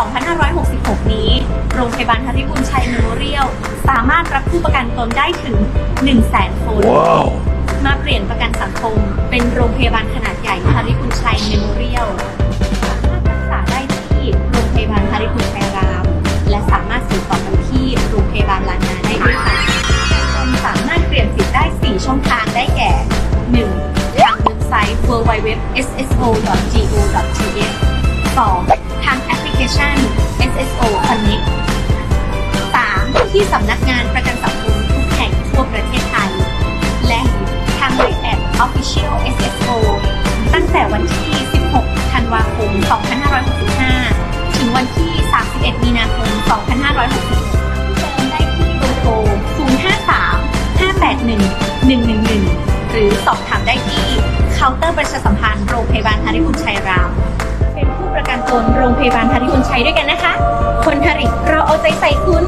2566 นี้ โรงพยาบาลฮาริบุญชัยเมโมเรียลสามารถรับผู้ประกันตนได้ถึง 100,000คน Wow. มาเปลี่ยนประกันสังคม เป็นโรงพยาบาลขนาดใหญ่ฮาริบุญชัยเมโมเรียลสามารถรักษาได้ที่โรงพยาบาลฮาริบุญชัยราม และสามารถสื่อต่อกันที่โรงพยาบาลลานนาได้ด้วยค่ะคนสามารถเปลี่ยนสิทธิ์ได้ 4 ช่องทางได้แก่ 1. ทางเว็บไซต์ www.sso.go.th 2. ทางแอปพลิเคชัน SSO Connect 3. ที่สำนักงานประกันสังคมทุกแห่งทั่วประเทศไทย และทางไลน์แอด Official SSO ตั้งแต่วันที่ 16 ธันวาคม 2565 ถึงวันที่ 31 มีนาคม 2566เติมได้ที่เบอร์โทร 053 581 111 หรือสอบถามได้ที่เคาน์เตอร์ประชาสัมพันธ์โรงพยาบาลฮาริบุญชัยราม นโรงพยาบาลทาริบุญชัยด้วยกันนะคะ คนทาริเราเอาใจใส่คุณ